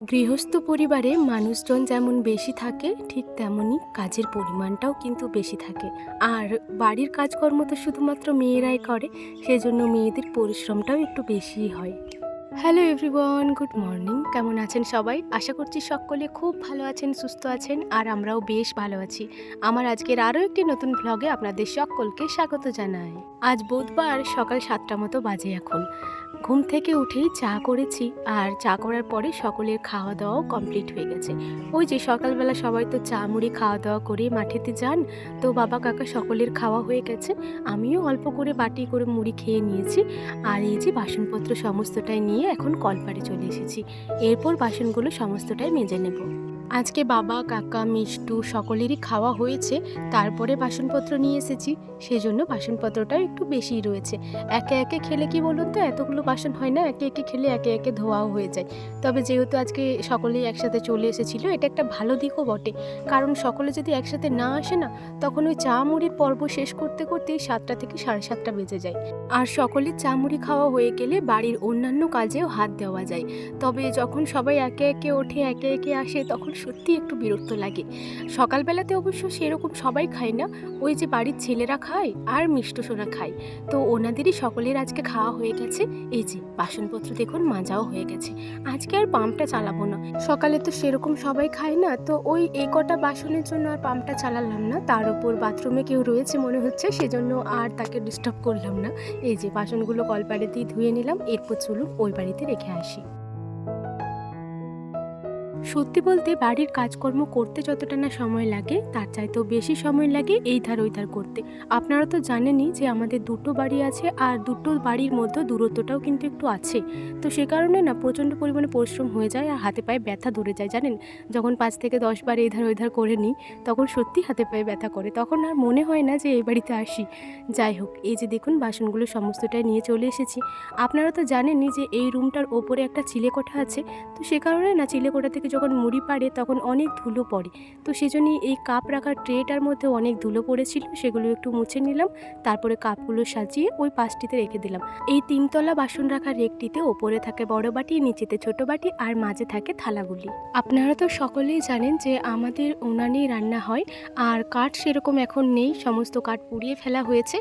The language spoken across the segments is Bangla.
গৃহস্থ পরিবারে মানুষজন যেমন বেশি থাকে, ঠিক তেমনই কাজের পরিমাণটাও কিন্তু বেশি থাকে। আর বাড়ির কাজকর্ম তো শুধুমাত্র মেয়েরাই করে, সেজন্য মেয়েদের পরিশ্রমটাও একটু বেশিই হয়। হ্যালো এভরিওয়ান গুড মর্নিং কেমন আছেন সবাই? আশা করছি সকলে খুব ভালো আছেন, সুস্থ আছেন, আর আমরাও বেশ ভালো আছি। আমার আজকের আরও একটি নতুন ভ্লগে আপনাদের সকলকে স্বাগত জানাই। আজ বুধবার সকাল সাতটা মতো বাজে এখন। ঘুম থেকে উঠেই চা করেছি, আর চা করার পরে সকলের খাওয়া দাওয়াও কমপ্লিট হয়ে গেছে। ওই যে সকালবেলা সবাই তো চা মুড়ি খাওয়া দাওয়া করে মাঠেতে যান, তো বাবা কাকা সকলের খাওয়া হয়ে গেছে। আমিও অল্প করে বাটি করে মুড়ি খেয়ে নিয়েছি, আর এই যে বাসনপত্র সমস্তটাই নিয়ে এখন কলপারে চলে এসেছি। এরপর বাসনগুলো সমস্তটাই মেজে নেব। আজকে বাবা, কাকা, মিষ্টু সকলেরই খাওয়া হয়েছে, তারপরে বাসনপত্র নিয়ে এসেছি। সেজন্য বাসনপত্রটাও একটু বেশিই রয়েছে। একে একে খেলে কি বলুন তো, এতগুলো বাসন হয় না, একে একে খেলে একে একে ধোয়াও হয়ে যায়। তবে যেহেতু আজকে সকলেই একসাথে চলে এসেছিল, এটা একটা ভালো দিকও বটে। কারণ সকলে যদি একসাথে না আসে না, তখন ওই চা মুড়ির পর্ব শেষ করতে করতেই সাতটা থেকে সাড়ে সাতটা বেজে যায়। আর সকলের চা মুড়ি খাওয়া হয়ে গেলে বাড়ির অন্যান্য কাজেও হাত দেওয়া যায়। তবে যখন সবাই একে একে ওঠে, একে একে আসে, তখন সত্যি একটু বিরক্ত লাগে। সকালবেলাতে অবশ্য সেরকম সবাই খায় না। ওই যে বাড়ির ছেলেরা খায় আর মিষ্ট সোনা খায়। তো ওনাদেরই সকলের আজকে খাওয়া হয়ে গেছে। এই যে, বাসনপত্র দেখুন, মাজাও হয়ে গেছে। আজকে আর পাম্পটা চালাবো না। সকালে তো সেরকম সবাই খায় না। তো ওই এই কটা বাসনের জন্য আর পাম্পটা চালালাম না। তার উপর বাথরুমে কেউ রয়েছে মনে হচ্ছে, সেজন্য আর তাকে ডিস্টার্ব করলাম না। এই যে, বাসনগুলো কলপাড়েতেই ধুয়ে নিলাম। এরপর চলুন ওই বাড়িতে রেখে আসি। সত্যি বলতে বাড়ির কাজকর্ম করতে যতটা না সময় লাগে, তার চাইতেও বেশি সময় লাগে এই ধার ওই ধার করতে। আপনারা তো জানেনই যে আমাদের দুটো বাড়ি আছে আর দুটো বাড়ির মধ্যে দূরত্বটাও কিন্তু একটু আছে। তো সে কারণে না প্রচণ্ড পরিমাণে পরিশ্রম হয়ে যায় আর হাতে পায়ে ব্যথা ধরে যায়, জানেন? যখন পাঁচ থেকে দশ বার এই ধার ওই ধার করে নিই, তখন সত্যি হাতে পায়ে ব্যথা করে। তখন আর মনে হয় না যে এই বাড়িতে আসি। যাই হোক, এই যে দেখুন বাসনগুলো সমস্তটাই নিয়ে চলে এসেছি। আপনারা তো জানেনই যে এই রুমটার ওপরে একটা চিলেকোঠা আছে। তো সে কারণে না চিলেকোঠা থেকে যখন মুড়ি পাড়ে তখন অনেক ধুলো পড়ে। তো সেজন্যই এই কাপ রাখার ট্রেটার মধ্যে অনেক ধুলো পড়েছিল, সেগুলো একটু মুছে নিলাম, তারপরে কাপগুলো সাজিয়ে ওই পাশটিতে রেখে দিলাম। এই তিনতলা বাসন রাখার রেকটিতে ওপরে থাকে বড় বাটি, নিচেতে ছোট বাটি আর মাঝে থাকে থালাগুলি। আপনারা তো সকলেই জানেন যে আমাদের উনানেই রান্না হয়, আর কাঠ সেরকম এখন নেই, সমস্ত কাঠ পুড়িয়ে ফেলা হয়েছে।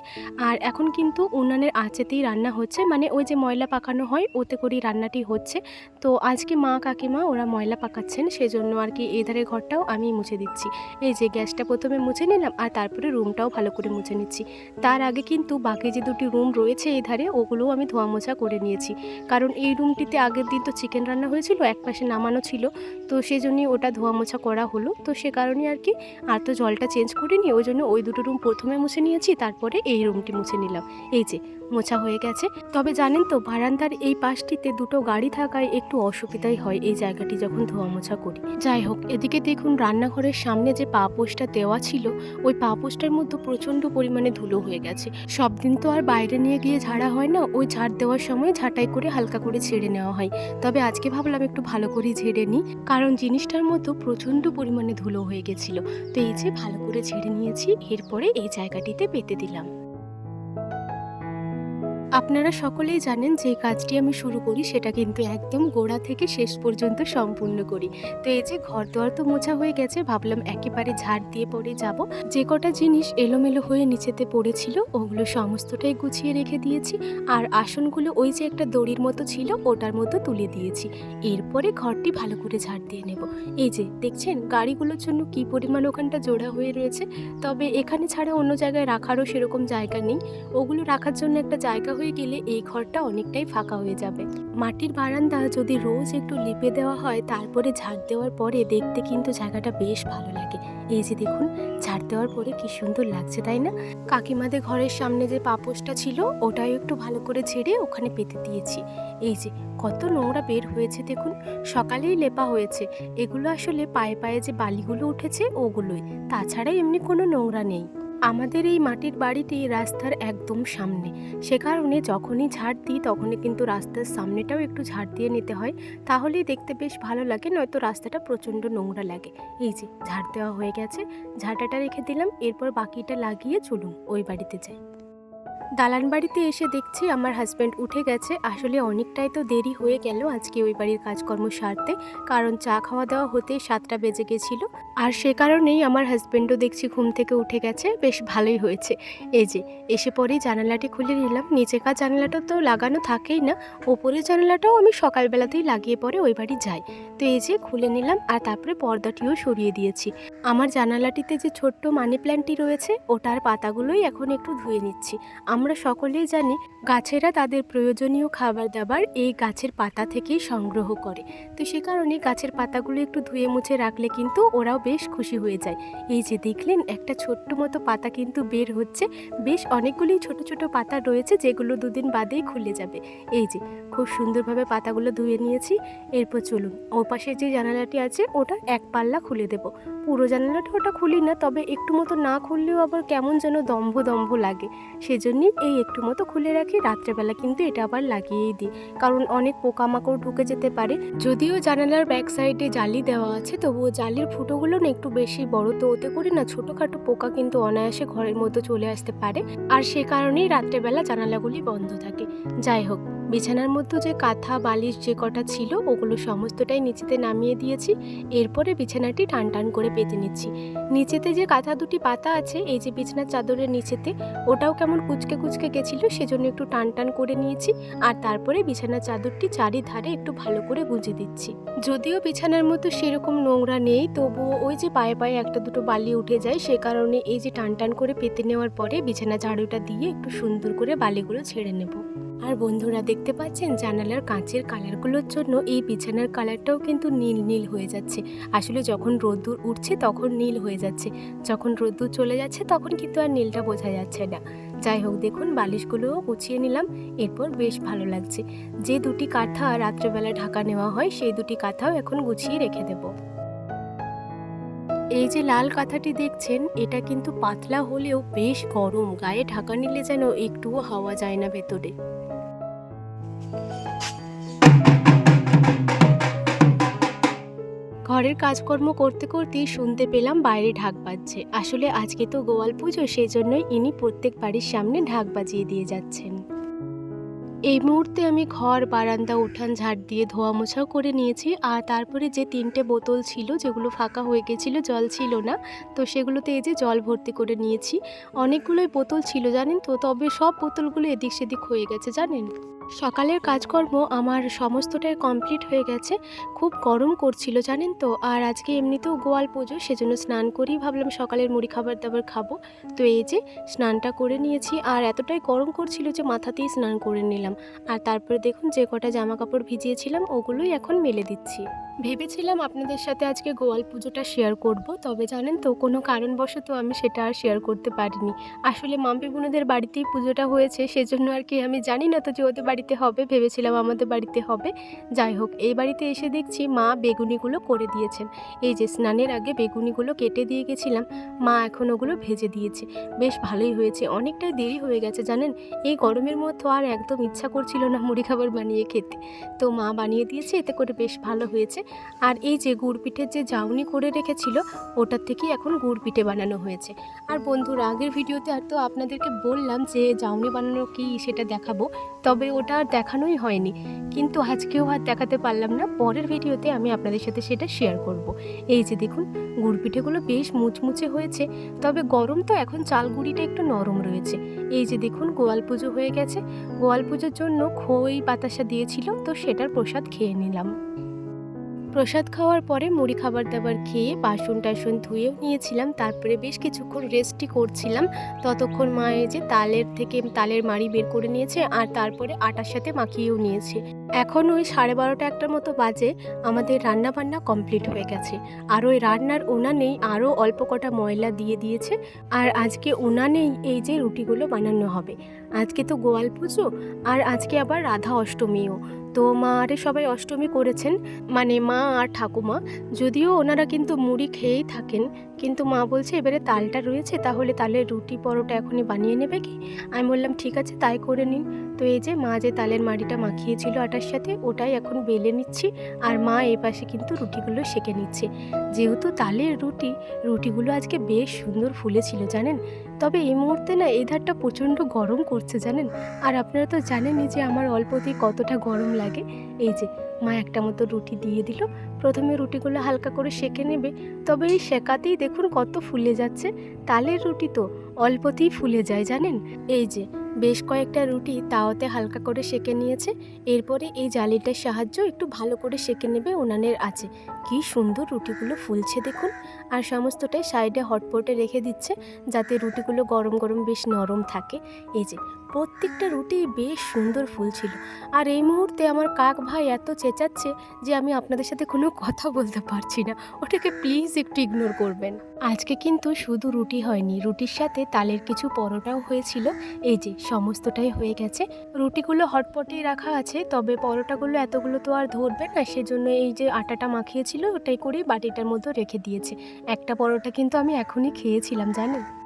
আর এখন কিন্তু উনানের আঁচেতেই রান্না হচ্ছে মানে ওই যে ময়লা পাকানো হয়, ওতে করেই রান্নাটি হচ্ছে। তো আজকে মা কাকিমা ওরা ময়লা পাকাচ্ছেন সেজন্য আর কি এই ধারে ঘরটাও আমি মুছে দিচ্ছি। এই যে গ্যাসটা প্রথমে মুছে নিলাম, আর তারপরে রুমটাও ভালো করে মুছে নিচ্ছি। তার আগে কিন্তু বাকি যে দুটি রুম রয়েছে এই ধারে, ওগুলোও আমি ধোয়া মোছা করে নিয়েছি। কারণ এই রুমটিতে আগের দিন তো চিকেন রান্না হয়েছিল, এক পাশে নামানো ছিল, তো সেই জন্যই ওটা ধোয়া মোছা করা হলো। তো সে কারণে আর কি আর তো জলটা চেঞ্জ করিনি, ওই জন্য ওই দুটো রুম প্রথমে মুছে নিয়েছি, তারপরে এই রুমটি মুছে নিলাম। এই যে, মোছা হয়ে গেছে। তবে জানেন তো, বারান্দার এই পাশটিতে দুটো গাড়ি থাকায় একটু অসুবিধাই হয় এই জায়গাটি যখন ধোয়া মোছা করি। যাই হোক, এদিকে দেখুন রান্নাঘরের সামনে যে পা পোস্টটা দেওয়া ছিল, ওই পা পোস্টার মধ্যে প্রচণ্ড পরিমাণে ধুলো হয়ে গেছে। সব দিন তো আর বাইরে নিয়ে গিয়ে ঝাড়া হয় না, ওই ঝাড় দেওয়ার সময় ঝাঁটাই করে হালকা করে ছেড়ে নেওয়া হয়। তবে আজকে ভাবলাম একটু ভালো করে ঝেড়ে নিই, কারণ জিনিসটার মধ্যে প্রচণ্ড পরিমাণে ধুলো হয়ে গেছিল। তো এই যে ভালো করে ঝেড়ে নিয়েছি, এরপরে এই জায়গাটিতে পেতে দিলাম। আপনারা সকলেই জানেন যে কাজটি আমি শুরু করি সেটা কিন্তু একদম গোড়া থেকে শেষ পর্যন্ত সম্পূর্ণ করি। তো এই যে ঘর দোয়ার তো মোছা হয়ে গেছে, ভাবলাম একেবারে ঝাড় দিয়ে পরে যাব। যে কটা জিনিস এলোমেলো হয়ে নিচেতে পড়েছিল, ওগুলো সমস্তটাই গুছিয়ে রেখে দিয়েছি। আর আসনগুলো ওই যে একটা দড়ির মতো ছিল, ওটার মতো তুলে দিয়েছি। এরপরে ঘরটি ভালো করে ঝাড় দিয়ে নেব। এই যে দেখছেন, গাড়িগুলোর জন্য কি পরিমাণ ওখানটা জোড়া হয়ে রয়েছে। তবে এখানে ছাড়া অন্য জায়গায় রাখারও সেরকম জায়গা নেই। ওগুলো রাখার জন্য একটা জায়গা হয়ে গেলে এই ঘরটা অনেকটাই ফাঁকা হয়ে যাবে। মাটির বারান্দা যদি রোজ একটু লিপে দেওয়া হয়, তারপরে ঝাড় দেওয়ার পরে দেখতে কিন্তু জায়গাটা বেশ ভালো লাগে। এই যে দেখুন, ঝাড় দেওয়ার পরে কি সুন্দর লাগছে, তাই না? কাকিমাদের ঘরের সামনে যে পাপোশটা ছিল, ওটাও একটু ভালো করে ঝেড়ে ওখানে পেতে দিয়েছি। এই যে, কত নোংরা বের হয়েছে দেখুন, সকালেই লেপা হয়েছে। এগুলো আসলে পায়ে পায়ে যে বালিগুলো উঠেছে, ওগুলোই। তাছাড়া এমনি কোনো নোংরা নেই। আমাদের এই মাটির বাড়িটি রাস্তার একদম সামনে। সে কারণে যখনই ঝাড় দিই, তখনই কিন্তু রাস্তার সামনেটাও একটু ঝাড় দিয়ে নিতে হয়। তাহলেই দেখতে বেশ ভালো লাগে, নয়তো রাস্তাটা প্রচণ্ড নোংরা লাগে। এই যে, ঝাড় দেওয়া হয়ে গেছে, ঝাঁটাটা রেখে দিলাম, এরপর বাকিটা লাগিয়ে চলুন, ওই বাড়িতে যাই। দালান বাড়িতে এসে দেখছি আমার হাজব্যান্ড উঠে গেছে। আসলে অনেকটাই তো দেরি হয়ে গেল আজকে ওই বাড়ির কাজকর্ম সারতে। কারণ চা খাওয়া দাওয়া হতে সাতটা বেজে গেছিল। আর সে কারণেই আমার হাজব্যান্ডও দেখছি ঘুম থেকে উঠে গেছে। বেশ ভালোই হয়েছে। এই যে, এসে পরেই জানালাটি খুলে নিলাম। নিচেকার জানালাটা তো লাগানো থাকেই না। ওপরের জানালাটাও আমি সকালবেলাতেই লাগিয়ে পরে ওই বাড়ি যাই। তো এই যে, খুলে নিলাম আর তারপরে পর্দাটিও সরিয়ে দিয়েছি। আমার জানালাটিতে যে ছোট্ট মানি প্ল্যান্টটি রয়েছে, ওটার পাতাগুলোই এখন একটু ধুয়ে নিচ্ছি। সকলেই জানি গাছেরা তাদের প্রয়োজনীয় খাবার দাবার এই গাছের পাতা থেকেই সংগ্রহ করে। তো সে কারণে গাছের পাতাগুলো একটু ধুয়ে মুছে রাখলে কিন্তু ওরাও বেশ খুশি হয়ে যায়। এই যে দেখলেন, একটা ছোট্ট মতো পাতা কিন্তু বের হচ্ছে। বেশ অনেকগুলি ছোট ছোট পাতা রয়েছে যেগুলো দুদিন বাদেই খুলে যাবে। এই যে, খুব সুন্দরভাবে পাতাগুলো ধুয়ে নিয়েছি। এরপর চলুন, ও পাশে যে জানালাটি আছে ওটা এক পাল্লা খুলে দেব। পুরো জানালাটা ওটা খুলি না, তবে একটু মতো না খুললেও আবার কেমন যেন দম্ভ দম্ভ লাগে। সেজন্যই এই একটু মতো খুলে রাখি, রাত্রেবেলা কিন্তু এটা আবার লাগিয়েই দিই। কারণ অনেক পোকামাকড় ঢুকে যেতে পারে। যদিও জানালার ব্যাক সাইডে জালি দেওয়া আছে, তবুও জালির ফুটোগুলো না একটু বেশি বড়, তো ওতে করে না ছোটোখাটো পোকা কিন্তু অনায়াসে ঘরের মধ্যে চলে আসতে পারে। আর সে কারণেই রাত্রেবেলা জানালাগুলি বন্ধ থাকে। যাই হোক। বিছানার মধ্যে যে কাঁথা, বালিশ যে কটা ছিল, ওগুলো সমস্তটাই নিচেতে নামিয়ে দিয়েছি। এরপরে বিছানাটি টান টান করে পেতে নিচ্ছি। নিচেতে যে কাঁথা দুটি পাতা আছে, এই যে বিছানার চাদরের নিচেতে, ওটাও কেমন কুচকে কুচকে গেছিল, সেজন্য একটু টান টান করে নিয়েছি। আর তারপরে বিছানার চাদরটি চারিধারে একটু ভালো করে গুঁজে দিচ্ছি। যদিও বিছানার মতো সেরকম নোংরা নেই, তবুও ওই যে পায়ে পায়ে একটা দুটো বালি উঠে যায়, সে কারণে এই যে টান টান করে পেতে নেওয়ার পরে বিছানা ঝাড়ুটা দিয়ে একটু সুন্দর করে বালিগুলো ছেড়ে নেব। আর বন্ধুরা দেখতে পাচ্ছেন, জানালার কাঁচের কালারগুলোর জন্য এই বিছানার কালারটাও কিন্তু নীল নীল হয়ে যাচ্ছে। আসলে যখন রোদ্দুর উঠছে তখন নীল হয়ে যাচ্ছে। যখন রোদ্দুর চলে যাচ্ছে তখন কিন্তু আর নীলটা বোঝা যাচ্ছে না। যাই হোক, দেখুন, বালিশগুলোও গুছিয়ে নিলাম। এরপর বেশ ভালো লাগছে। যে দুটি কাঁথা রাত্রেবেলা ঢাকা নেওয়া হয়, সেই দুটি কাঁথাও এখন গুছিয়ে রেখে দেব। এই যে লাল কাঁথাটি দেখছেন, এটা কিন্তু পাতলা হলেও বেশ গরম। গায়ে ঢাকা নিলে যেন একটুও হাওয়া যায় না ভেতরে। ঘরের কাজকর্ম করতে করতেই শুনতে পেলাম বাইরে ঢাক বাজছে। আসলে আজকে তো গোয়াল পুজো সেই জন্যই ইনি প্রত্যেক বাড়ির সামনে ঢাক বাজিয়ে দিয়ে যাচ্ছেন। এই মুহূর্তে আমি ঘর, বারান্দা, উঠান, ঝাড় দিয়ে ধোয়া মোছাও করে নিয়েছি আর তারপরে যে তিনটে বোতল ছিল, যেগুলো ফাঁকা হয়ে গেছিল, জল ছিল না, তো সেগুলোতে এই যে জল ভর্তি করে নিয়েছি। অনেকগুলোই বোতল ছিল, জানেন তো? তবে সব বোতলগুলো এদিক সেদিক হয়ে গেছে, জানেন? সকালের কাজকর্ম আমার সমস্তটাই কমপ্লিট হয়ে গেছে। খুব গরম করছিল, জানেন তো? আর আজকে এমনিতেও গোয়াল পুজো, সেজন্য স্নান করেই ভাবলাম সকালের মুড়ি খাবার দাবার খাব। তো এই যে, স্নানটা করে নিয়েছি। আর এতটাই গরম করছিল যে মাথাতেই স্নান করে নিলাম। আর তারপরে দেখুন যে কটা জামা কাপড় ভিজিয়েছিলাম, ওগুলোই এখন মেলে দিচ্ছি। ভেবেছিলাম আপনাদের সাথে আজকে গোয়াল পুজোটা শেয়ার করব, তবে জানেন তো, কোনো কারণবশত আমি সেটা আর শেয়ার করতে পারিনি। আসলে মাম্পি বোনদের বাড়িতেই পুজোটা হয়েছে, সেজন্য আর কি আমি জানি না তো যে ওদের বাড়িতে হবে, ভেবেছিলাম আমাদের বাড়িতে হবে। যাই হোক, এই বাড়িতে এসে দেখছি মা বেগুনিগুলো করে দিয়েছেন। এই যে স্নানের আগে বেগুনিগুলো কেটে দিয়ে গেছিলাম, মা এখন ওগুলো ভেজে দিয়েছে। বেশ ভালোই হয়েছে, অনেকটাই দেরি হয়ে গেছে, জানেন? এই গরমের মধ্যে আর একদম ইচ্ছা করছিল না মুড়ি খাবার বানিয়ে খেতে। তো মা বানিয়ে দিয়েছে, এতে করে বেশ ভালো হয়েছে। আর এই যে গুড় পিঠের যে জাউনি করে রেখেছিল, ওটার থেকেই এখন গুড় পিঠে বানানো হয়েছে। আর বন্ধুরা, আগের ভিডিওতে আর তো আপনাদেরকে বললাম যে জাউনি বানানো কি সেটা দেখাবো। তবে ওটা আর দেখানোই হয়নি। কিন্তু আজকেও আর দেখাতে পারলাম না। পরের ভিডিওতে আমি আপনাদের সাথে সেটা শেয়ার করব। এই যে দেখুন গুড় পিঠেগুলো বেশ মুচমুচে হয়েছে, তবে গরম তো এখন চাল গুঁড়িটা একটু নরম রয়েছে। এই যে দেখুন, গোয়াল পুজো হয়ে গেছে। গোয়াল পুজোর জন্য খই, বাতাসা দিয়েছিল, তো সেটার প্রসাদ খেয়ে নিলাম। প্রসাদ খাওয়ার পরে মুড়ি খাবার দাবার খেয়ে বাসন টাসন ধুয়েও নিয়েছিলাম। তারপরে বেশ কিছুক্ষণ রেস্টই করছিলাম। ততক্ষণ মা এই যে তালের থেকে তালের মাড়ি বের করে নিয়েছে আর তারপরে আটার সাথে মাখিয়েও নিয়েছে। এখন ওই সাড়ে বারোটা একটার মতো বাজে। আমাদের রান্না বান্না কমপ্লিট হয়ে গেছে। আর ওই রান্নার উনানেই আরও অল্প কটা ময়লা দিয়ে দিয়েছে। আর আজকে উনানেই এই যে রুটিগুলো বানানো হবে। আজকে তো গোয়াল পুজো। আর আজকে আবার রাধা অষ্টমীও। তো মা আরে সবাই অষ্টমী করেছেন। মানে মা আর ঠাকুমা। যদিও ওনারা কিন্তু মুড়ি খেয়েই থাকেন। কিন্তু মা বলছে, এবারে তালটা রয়েছে, তাহলে তালের রুটি পরোটা এখনই বানিয়ে নেবে কি? আমি বললাম, ঠিক আছে, তাই করে নিন। তো এই যে মা যে তালের মাড়িটা মাখিয়েছিল আটার সাথে, ওটাই এখন বেলে নিচ্ছি আর মা এই পাশে কিন্তু রুটিগুলো সেঁকে নিচ্ছে। যেহেতু তালের রুটি, রুটিগুলো আজকে বেশ সুন্দর ফুলেছিল, জানেন? তবে এই মুহূর্তে না এই ধারটা প্রচণ্ড গরম করছে, জানেন? আর আপনারা তো জানেনই যে আমার অল্পতেই কতটা গরম লাগে। এই যে মা একটা মতো রুটি দিয়ে দিল, প্রথমে রুটিগুলো হালকা করে সেঁকে নেবে। তবে এই শেখাতেই দেখুন কত ফুলে যাচ্ছে। তালের রুটি তো অল্পতেই ফুলে যায়, জানেন? এই যে বেশ কয়েকটা রুটি তাওয়াতে হালকা করে সেঁকে নিয়েছে। এরপরে এই জালিটার সাহায্য একটু ভালো করে সেঁকে নেবে উনানের আছে। কি সুন্দর রুটিগুলো ফুলছে দেখুন। আর সমস্তটাই সাইডে হটপটে রেখে দিচ্ছে যাতে রুটিগুলো গরম গরম বেশ নরম থাকে। এই যে প্রত্যেকটা রুটি বেশ সুন্দর ফুল ছিল। আর এই মুহূর্তে আমার কাক ভাই এত চেঁচাচ্ছে যে আমি আপনাদের সাথে কোনো কথা বলতে পারছি না। ওটাকে প্লিজ একটু ইগনোর করবেন। আজকে কিন্তু শুধু রুটি হয়নি, রুটির সাথে তালের কিছু পরোটাও হয়েছিল। এই যে, সমস্তটাই হয়ে গেছে। রুটিগুলো হটপটেই রাখা আছে, তবে পরোটাগুলো এতগুলো তো আর ধরবে না, সেজন্য এই যে আটাটা মাখিয়েছিল, ওটাই করেই বাটিটার মধ্যে রেখে দিয়েছে। একটা পরোটা কিন্তু আমি এখনই খেয়েছিলাম, জানেন?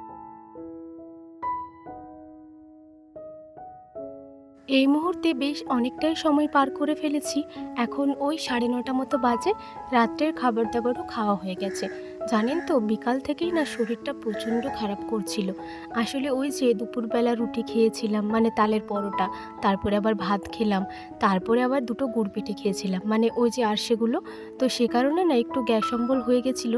এই মুহূর্তে বেশ অনেকটাই সময় পার করে ফেলেছি। এখন ওই সাড়ে নটা মতো বাজে, রাত্রের খাবার দাবারও খাওয়া হয়ে গেছে। জানেন তো, বিকাল থেকেই না শরীরটা প্রচণ্ড খারাপ করছিল। আসলে ওই যে দুপুরবেলা রুটি খেয়েছিলাম মানে তালের পরোটা, তারপরে আবার ভাত খেলাম, তারপরে আবার দুটো গুড় পিঠে খেয়েছিলাম মানে ওই যে আরশেগুলো তো সে কারণে না একটু গ্যাস অম্বল হয়ে গেছিল,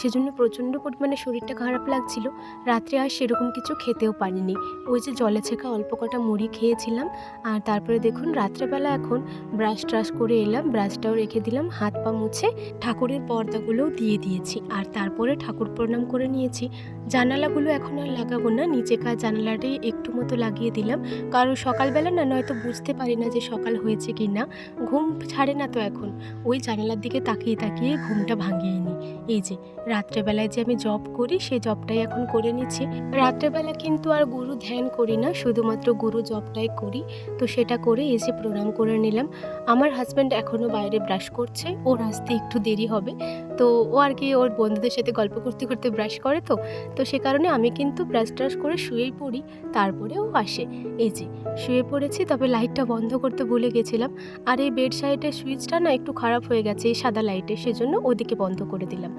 সেজন্য প্রচণ্ড পরিমাণে শরীরটা খারাপ লাগছিল। রাত্রে আর সেরকম কিছু খেতেও পারিনি। ওই যে জলে ছেঁকা অল্প কটা মুড়ি খেয়েছিলাম, আর তারপরে দেখুন রাত্রেবেলা এখন ব্রাশ ট্রাশ করে এলাম, ব্রাশটাও রেখে দিলাম, হাত পা মুছে ঠাকুরের পর্দাগুলোও দিয়ে দিয়েছি, আর তারপরে ঠাকুর প্রণাম করে নিয়েছি। জানালাগুলো এখন আর লাগাবো না নিচেকার জানালাটাই একটু মতো লাগিয়ে দিলাম। কারণ সকালবেলা না, নয়তো বুঝতে পারি না যে সকাল হয়েছে কি না ঘুম ছাড়ে না তো এখন। ওই জানালার দিকে তাকিয়ে তাকিয়ে ঘুমটা ভাঙিয়ে নিই। এই যে রাত্রেবেলায় যে আমি জব করি, সেই জবটাই এখন করে নিচ্ছি। রাত্রেবেলা কিন্তু আর গুরু ধ্যান করি না, শুধুমাত্র গুরু জবটাই করি। তো সেটা করে এসে প্রণাম করে নিলাম। আমার হাজব্যান্ড এখনও বাইরে ব্রাশ করছে, ওর আসতে একটু দেরি হবে। তো ও আর কি ওর বন্ধুদের সাথে গল্প করতে করতে ব্রাশ করে তো। তো সে কারণে আমি কিন্তু ব্রাশ ট্রাশ করে শুয়েই পড়ি তারপরে ও আসে। এই যে, শুয়ে পড়েছি, তবে লাইটটা বন্ধ করতে ভুলে গেছিলাম। আর এই বেড সাইডের সুইচটা না একটু খারাপ হয়ে গেছে, এই সাদা লাইটে সেজন্য ওদিকে বন্ধ করে দিলাম।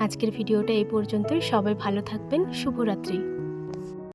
আজকের ভিডিওটা এই পর্যন্তই। সবাই ভালো থাকবেন। শুভরাত্রি।